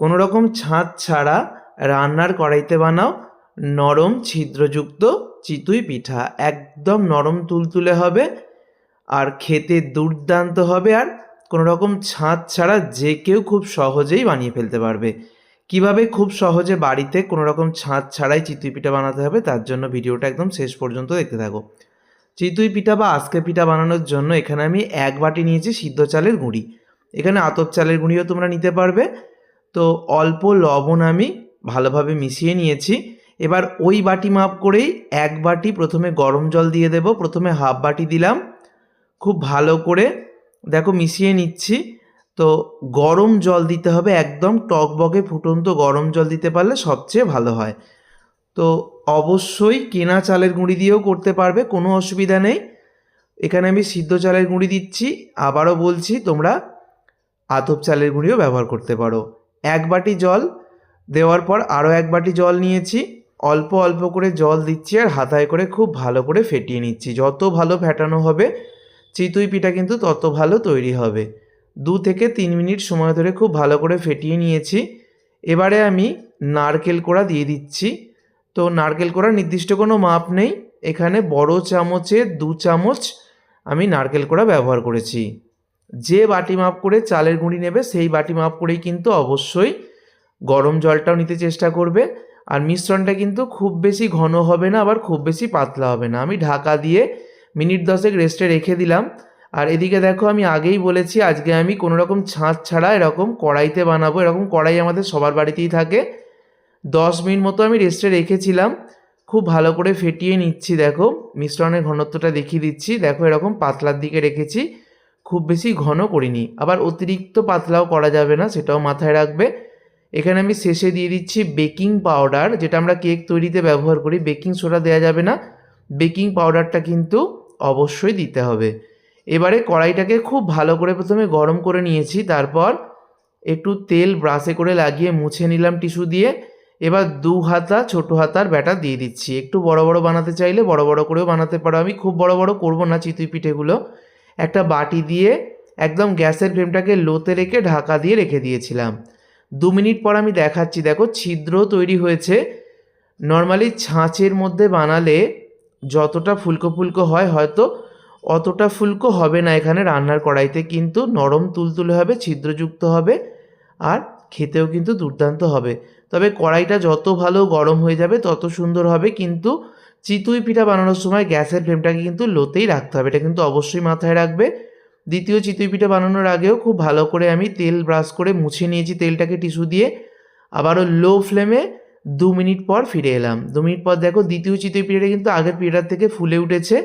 কোনো রকম ছাঁচ ছাড়া রান্নার কড়াইতে বানাও। নরম ছিদ্রযুক্ত চিতুই পিঠা। একদম নরম তুলতুলে হবে। আর খেতে দুর্দান্ত হবে। আর কোনো রকম ছাঁচ ছাড়া যে কেউ খুব সহজেই বানিয়ে ফেলতে পারবে। কীভাবে খুব সহজে বাড়িতে কোনো রকম ছাঁচ ছাড়াই চিতুই পিঠা বানাতে হবে, তার জন্য ভিডিওটা একদম শেষ পর্যন্ত দেখতে থাকো। চিতুই পিঠা বা আজকে পিঠা বানানোর জন্য এখানে আমি এক বাটি নিয়েছি সিদ্ধ চালের গুঁড়ি। এখানে আতপ চালের গুঁড়িও তোমরা নিতে পারবে। তো অল্প লবণ আমি ভালোভাবে মিশিয়ে নিয়েছি। এবার ওই বাটি মাপ করেই এক বাটি প্রথমে গরম জল দিয়ে দেব। প্রথমে হাফ বাটি দিলাম। খুব ভালো করে দেখো মিশিয়ে নিচ্ছি। তো গরম জল দিতে হবে একদম টকবকে ফুটন্ত গরম জল দিতে পারলে সবচেয়ে ভালো হয়। তো অবশ্যই কেনা চালের গুঁড়ি দিয়েও করতে পারবে, কোনো অসুবিধা নেই। এখানে আমি সিদ্ধ চালের গুঁড়ি দিচ্ছি। আবারও বলছি, তোমরা আতপ চালের গুঁড়িও ব্যবহার করতে পারো। এক বাটি জল দেওয়ার পর আরও এক বাটি জল নিয়েছি। অল্প অল্প করে জল দিচ্ছি আর হাতায় করে খুব ভালো করে ফেটিয়ে নিচ্ছি। যত ভালো ফেটানো হবে, চিতুই পিঠা কিন্তু তত ভালো তৈরি হবে। দু থেকে তিন মিনিট সময় ধরে খুব ভালো করে ফেটিয়ে নিয়েছি। এবারে আমি নারকেল কোড়া দিয়ে দিচ্ছি। তো নারকেল কোড়ার নির্দিষ্ট কোনো মাপ নেই। এখানে বড় চামচে দু চামচ আমি নারকেল কোড়া ব্যবহার করেছি। যে বাটি মাপ করে চালের গুঁড়ি নেবে, সেই বাটি মাপ করেই কিন্তু অবশ্যই গরম জলটাও নিতে চেষ্টা করবে। আর মিশ্রণটা কিন্তু খুব বেশি ঘন হবে না, আবার খুব বেশি পাতলা হবে না। আমি ঢাকা দিয়ে মিনিট দশেক রেস্টে রেখে দিলাম। আর এদিকে দেখো, আমি আগেই বলেছি, আজকে আমি কোনো রকম ছাঁচ ছাড়া এরকম কড়াইতে বানাবো। এরকম কড়াই আমাদের সবার বাড়িতেই থাকে। দশ মিনিট মতো আমি রেস্টে রেখেছিলাম। খুব ভালো করে ফেটিয়ে নিচ্ছি, দেখো। মিশ্রণের ঘনত্বটা দেখিয়ে দিচ্ছি। দেখো, এরকম পাতলার দিকে রেখেছি। খুব বেশি ঘন করিনি। আবার অতিরিক্ত পাতলাও করা যাবে না, সেটাও মাথায় রাখবে। এখানে আমি শেষে দিয়ে দিচ্ছি বেকিং পাউডার, যেটা আমরা কেক তৈরিতে ব্যবহার করি। বেকিং সোডা দেওয়া যাবে না। বেকিং পাউডারটা কিন্তু অবশ্যই দিতে হবে। এবারে কড়াইটাকে খুব ভালো করে প্রথমে গরম করে নিয়েছি, তারপর একটু তেল ব্রাশে করে লাগিয়ে মুছে নিলাম টিস্যু দিয়ে। এবার দু হাতা ছোটো হাতার ব্যাটার দিয়ে দিচ্ছি। একটু বড় বড় বানাতে চাইলে বড় বড় করেও বানাতে পারো। আমি খুব বড় বড় করব না চিতুই পিঠেগুলো। একটা বাটি দিয়ে একদম গ্যাসের ফ্লেমটাকে লোতে রেখে ঢাকা দিয়ে রেখে দিয়েছিলাম। দু মিনিট পর আমি দেখাচ্ছি, দেখো ছিদ্র তৈরি হয়েছে। নর্মালি ছাঁচের মধ্যে বানালে যতটা ফুলকো ফুলকো হয় হয়তো অতটা ফুলকো হবে না এখানে রান্নার কড়াইতে, কিন্তু নরম তুলতুলে হবে, ছিদ্রযুক্ত হবে আর খেতেও কিন্তু দুর্দান্ত হবে। তবে কড়াইটা যত ভালো গরম হয়ে যাবে তত সুন্দর হবে, কিন্তু চিতুই পিঠা বানানোর সময় গ্যাসের ফ্লেমটাকে কিন্তু লোতেই রাখতে হবে। এটা কিন্তু অবশ্যই মাথায় রাখবে। দ্বিতীয় চিতুই পিঠা বানানোর আগেও খুব ভালো করে আমি তেল ব্রাশ করে মুছে নিয়েছি তেলটাকে টিস্যু দিয়ে। আবারও লো ফ্লেমে দু মিনিট পর ফিরে এলাম। দু মিনিট পর দেখো দ্বিতীয় চিতুই পিঠাটা কিন্তু আগের পিঠার থেকে ফুলে উঠেছে।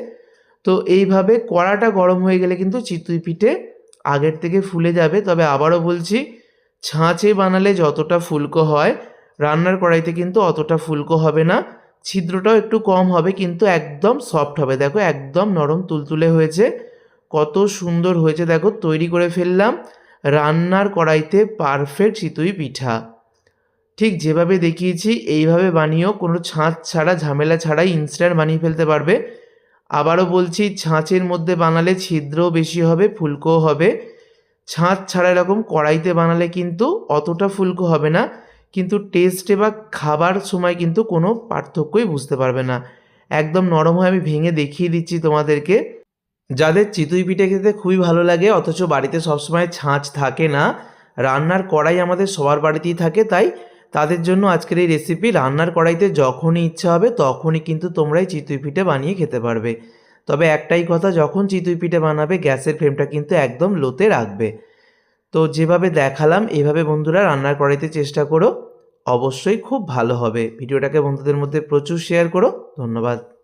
তো এইভাবে কড়াটা গরম হয়ে গেলে কিন্তু চিতুই পিঠে আগের থেকে ফুলে যাবে। তবে আবারও বলছি, ছাঁচে বানালে যতটা ফুলকো হয়, রান্নার কড়াইতে কিন্তু অতটা ফুলকো হবে না। ছিদ্রটাও একটু কম হবে, কিন্তু একদম সফট হবে। দেখো, একদম নরম তুলতুলে হয়েছে। কত সুন্দর হয়েছে। দেখো, তৈরি করে ফেললাম। রান্নার কড়াইতে পারফেক্ট চিতুই পিঠা। ঠিক যেভাবে দেখিয়েছি, এইভাবে বানিয়েও কোনো ছাঁচ ছাড়া, ঝামেলা ছাড়াই ইনস্ট্যান্ট বানিয়ে ফেলতে পারবে। আবারও বলছি, ছাঁচের মধ্যে বানালে ছিদ্রও বেশি হবে, ফুলকোও হবে। ছাঁচ ছাড়া এরকম কড়াইতে বানালে কিন্তু অতটা ফুলকো হবে না। কিন্তু টেস্টে বা খাবার সময় কিন্তু কোনো পার্থক্যই বুঝতে পারবে না। একদম নরম হয়ে আমি ভেঙে দেখিয়ে দিচ্ছি তোমাদেরকে। যাদের চিতুই পিঠে খেতে খুবই ভালো লাগে, অথচ বাড়িতে সবসময় ছাঁচ থাকে না, রান্নার কড়াই আমাদের সবার বাড়িতেই থাকে, তাই তাদের জন্য আজকের এই রেসিপি রান্নার কড়াইতে যখনই ইচ্ছা হবে, তখনই কিন্তু তোমরা এই চিতুই পিঠে বানিয়ে খেতে পারবে। তবে একটাই কথা, যখন চিতুই পিঠে বানাবে, গ্যাসের ফ্লেমটা কিন্তু একদম লোতে রাখবে। তো যেভাবে দেখালাম, এভাবে বন্ধুরা রান্নার কড়াইতে চেষ্টা করো। অবশ্যই খুব ভালো হবে। ভিডিওটাকে বন্ধুদের মধ্যে প্রচুর শেয়ার করো। ধন্যবাদ।